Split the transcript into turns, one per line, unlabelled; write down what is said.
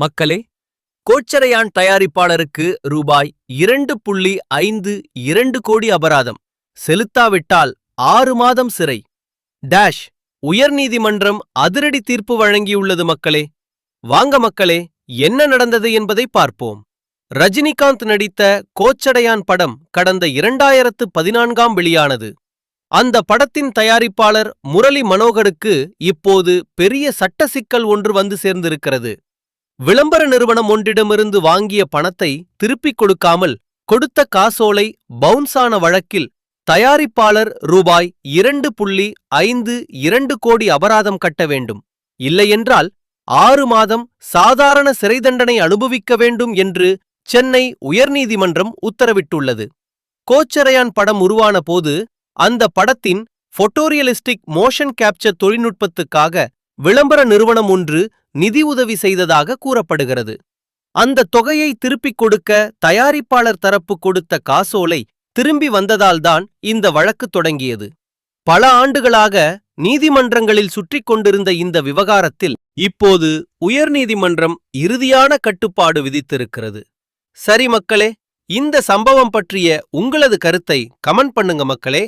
மக்களே கோச்சரையான் தயாரிப்பாளருக்கு ரூபாய் இரண்டு புள்ளி ஐந்து இரண்டு கோடி அபராதம் செலுத்தாவிட்டால் ஆறு மாதம் சிறை டேஷ் உயர்நீதிமன்றம் அதிரடி தீர்ப்பு வழங்கியுள்ளது மக்களே வாங்க மக்களே என்ன நடந்தது என்பதை பார்ப்போம் ரஜினிகாந்த் நடித்த கோச்சடையான் படம் கடந்த இரண்டாயிரத்து பதினான்காம் வெளியானது அந்த படத்தின் தயாரிப்பாளர் முரளி மனோகருக்கு இப்போது பெரிய சட்ட சிக்கல் ஒன்று வந்து சேர்ந்திருக்கிறது விளம்பர நிறுவனம் ஒன்றிடமிருந்து வாங்கிய பணத்தை திருப்பிக் கொடுக்காமல் கொடுத்த காசோலை பவுன்ஸான வழக்கில் தயாரிப்பாளர் ரூபாய் இரண்டு புள்ளி ஐந்து இரண்டு கோடி அபராதம் கட்ட வேண்டும் இல்லையென்றால் ஆறு மாதம் சாதாரண சிறை தண்டனை அனுபவிக்க வேண்டும் என்று சென்னை உயர்நீதிமன்றம் உத்தரவிட்டுள்ளது கோச்சரையான் படம் உருவான போது அந்த படத்தின் ஃபோட்டோரியலிஸ்டிக் மோஷன் கேப்சர் தொழில்நுட்பத்துக்காக விளம்பர நிறுவனம் ஒன்று நிதி உதவி செய்ததாக கூறப்படுகிறது அந்த தொகையை திருப்பிக் கொடுக்க தயாரிப்பாளர் தரப்பு கொடுத்த காசோலை திரும்பி வந்ததால்தான் இந்த வழக்கு தொடங்கியது பல ஆண்டுகளாக நீதிமன்றங்களில் சுற்றிக் கொண்டிருந்த இந்த விவகாரத்தில் இப்போது உயர்நீதிமன்றம் இறுதியான கட்டுப்பாடு விதித்திருக்கிறது சரி மக்களே இந்த சம்பவம் பற்றிய உங்களது கருத்தை கமெண்ட் பண்ணுங்க மக்களே